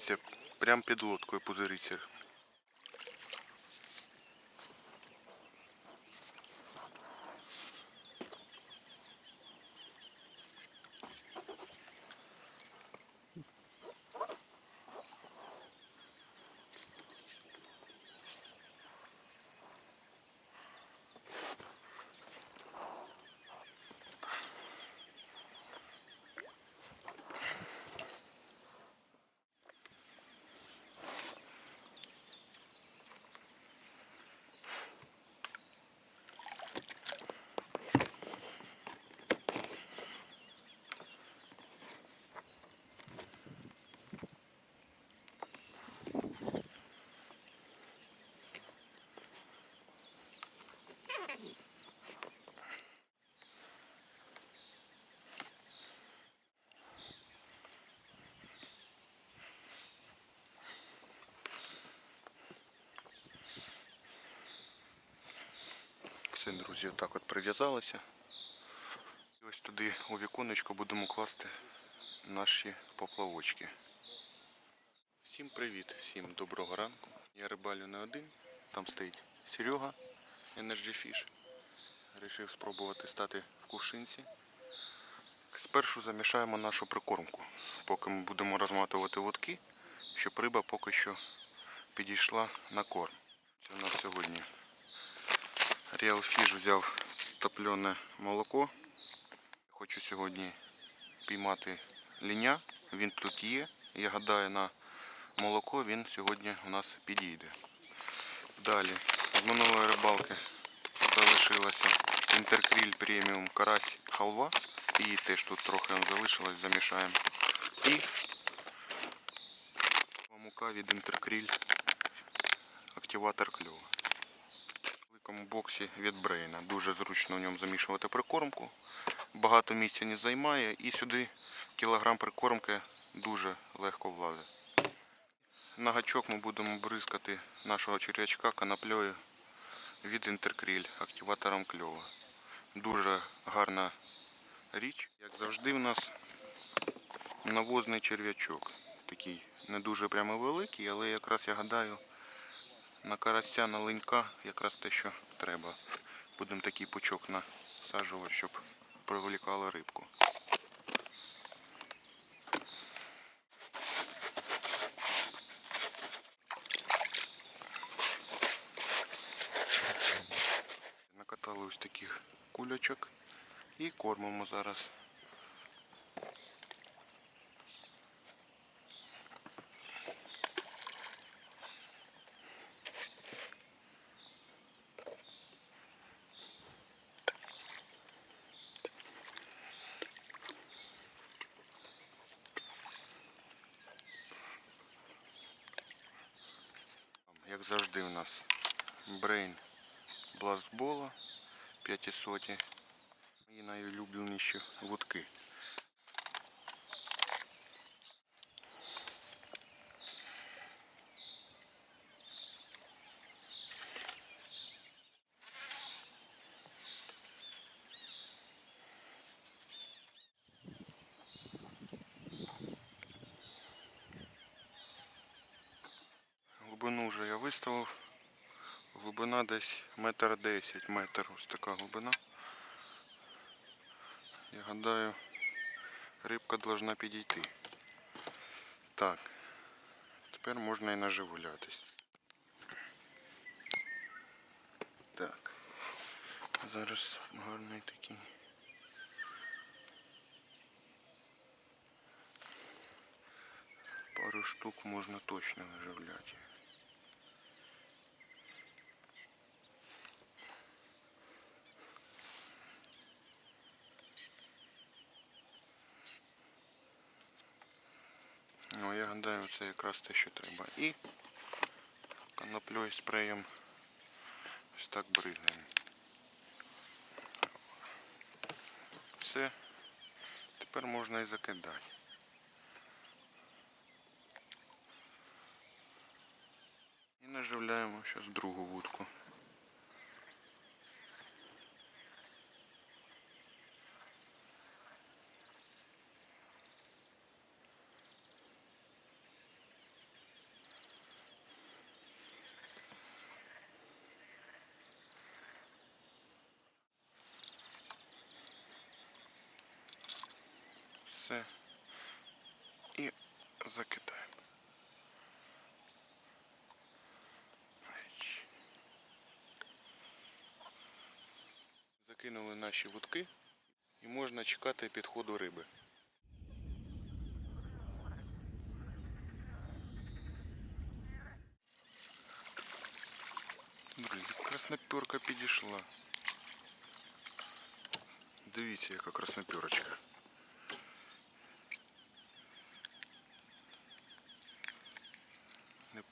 Дивіться, прям під лодкою пузириться. Все, друзі, отак от прив'язалися. І ось туди у віконечко будемо класти наші поплавочки. Всім привіт, всім доброго ранку. Я рибалю не один. Там стоїть Серега Energy Fish. Рішив спробувати стати в кувшинці. Спершу замішаємо нашу прикормку, поки ми будемо розматувати вудки, щоб риба поки що підійшла на корм. Це у нас сьогодні Real Fish взяв топлене молоко. Хочу сьогодні піймати ліня. Він тут є. Я гадаю, на молоко він сьогодні у нас підійде. Далі, з минулої рибалки залишилася інтеркріль преміум карась халва. Її теж тут трохи залишилось, замішаємо. І мука від інтеркріль активатор кльова великому боксі від Брейна. Дуже зручно в ньому замішувати прикормку. Багато місця не займає і сюди кілограм прикормки дуже легко влазить. На гачок ми будемо бризкати нашого черв'ячка канаплею від інтеркріль активатором кльова. Дуже гарна річ. Як завжди, в нас навозний черв'ячок. Такий не дуже прямо великий, але якраз я гадаю, на карася, на линька якраз те, що треба. Будемо такий пучок насаджувати, щоб привлікало рибку. Накатали ось таких кульочок і кормимо зараз. Як завжди у нас брейн бластбола 500 і найулюбленіші вудки. Вже я виставив. Глибина десь метр десять, метр ось така глибина. Я гадаю, рибка должна підійти. Так, тепер можна і наживлятись. Так, зараз гарний такий. Пару штук можна точно наживляти. Ну, я гадаю, це якраз те, що треба. І коноплею спреєм ось так бризгаємо. Все. Тепер можна і закидати. І наживляємо зараз другу вудку. Все. І закидаємо. Ай. Закинули наші вудки і можна чекати підходу риби. Друзі, красноперка підійшла. Дивіться, яка красноперочка.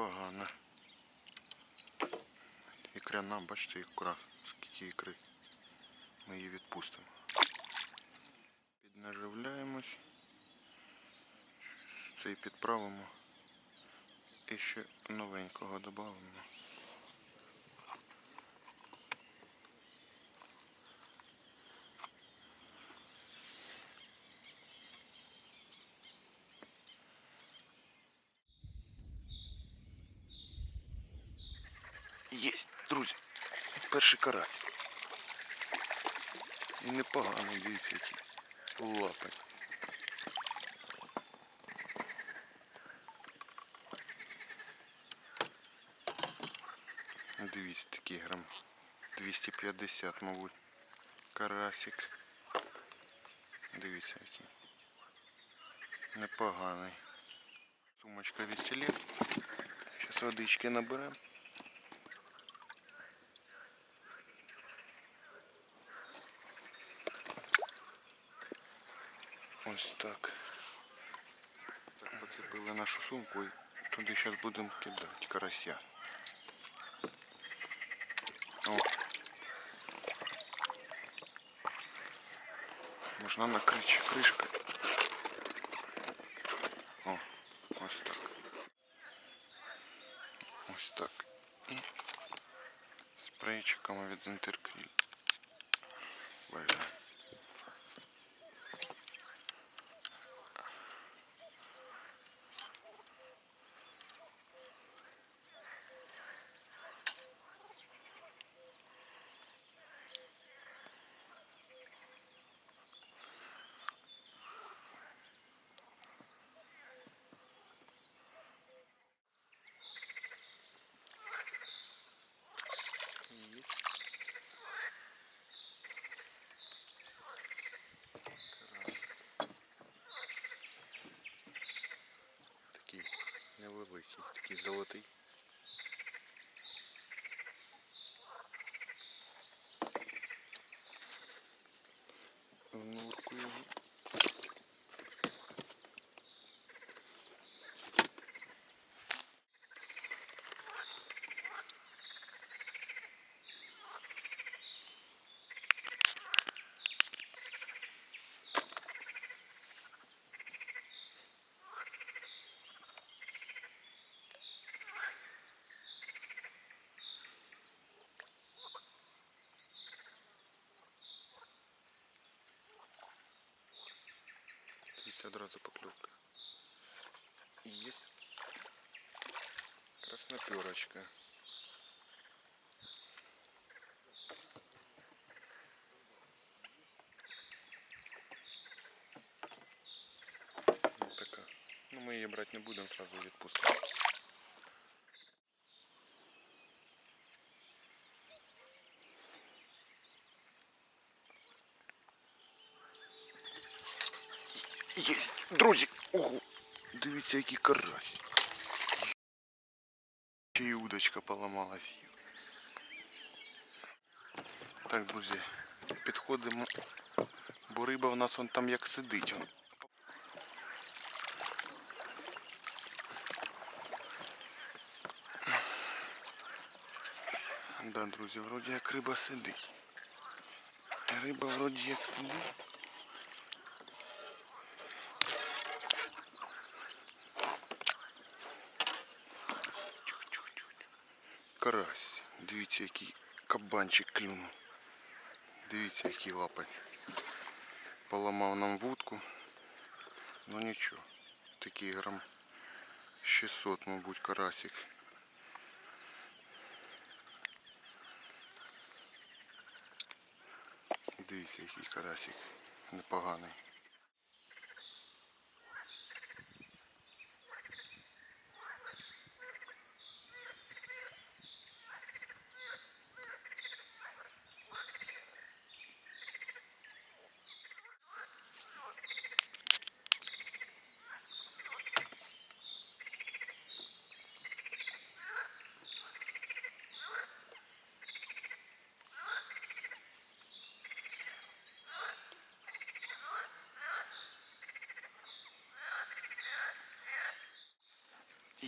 Непогано. Ікряна, бачите, ікра, скільки ікри. Ми її відпустимо. Піднаживляємось. Цей підправимо. І ще новенького додамо. Єсть, друзі. Перший карась. І непоганий, дивіться, які лапи. Дивіться, такий грам 250, мабуть. Карасик. Дивіться, який. Непоганий. Сумочка веселет. Зараз водички наберемо. Ось так. Так, поцепили нашу сумку і туди зараз будемо кидати карася. О. Можна накрити ще кришкою. О, ось так. Ось так. І спрейчиком від інтеркріль. Золотий. Бачите, одразу поклювка. І є красноперочка. Ось така. Ну мы ее брать не будем сразу відпустимо. Єсть, друзі. Ого. Дивіться, який карась. Ще й удочка поламалась. Так, друзі, підходимо. Бо риба в нас вон там як сидить. Он. Да, друзі, вроді як риба сидить. Риба вроді як сидить. Карась. Дивіться, який кабанчик клюнув. Дивіться, які лапи. Поламав нам вудку. Ну нічого. Такий грам 600, мабуть, карасик. Дивіться, який карасик. Непоганий.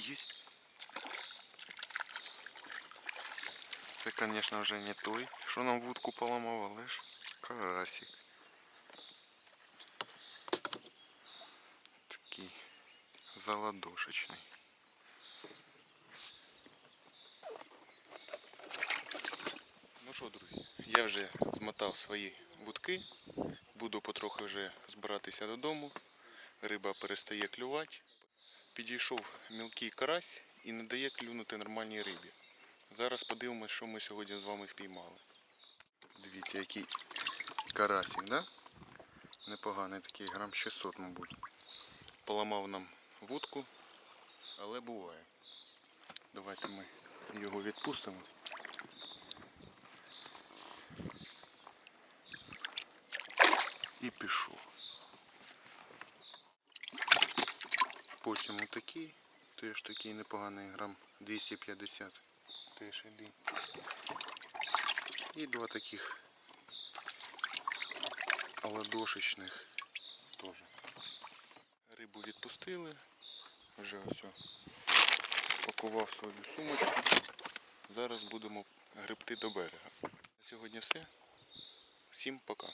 Єсть. Це, звісно, вже не той, що нам вудку поламав, але ж карасик. Такий заладошечний. Ну що, друзі, я вже змотав свої вудки, буду потрохи вже збиратися додому. Риба перестає клювати. Підійшов мілкий карась і не дає клюнути нормальній рибі. Зараз подивимось, що ми сьогодні з вами впіймали. Дивіться, який карасик, да? Непоганий такий, грам 600, мабуть. Поламав нам вудку, але буває. Давайте ми його відпустимо. І пішов. Потім отакий, теж такий непоганий грам 250. Теж іди. І два таких ладошечних теж. Рибу відпустили. Вже ось пакував свою сумочку. Зараз будемо гребти до берега. На сьогодні все. Всім пока.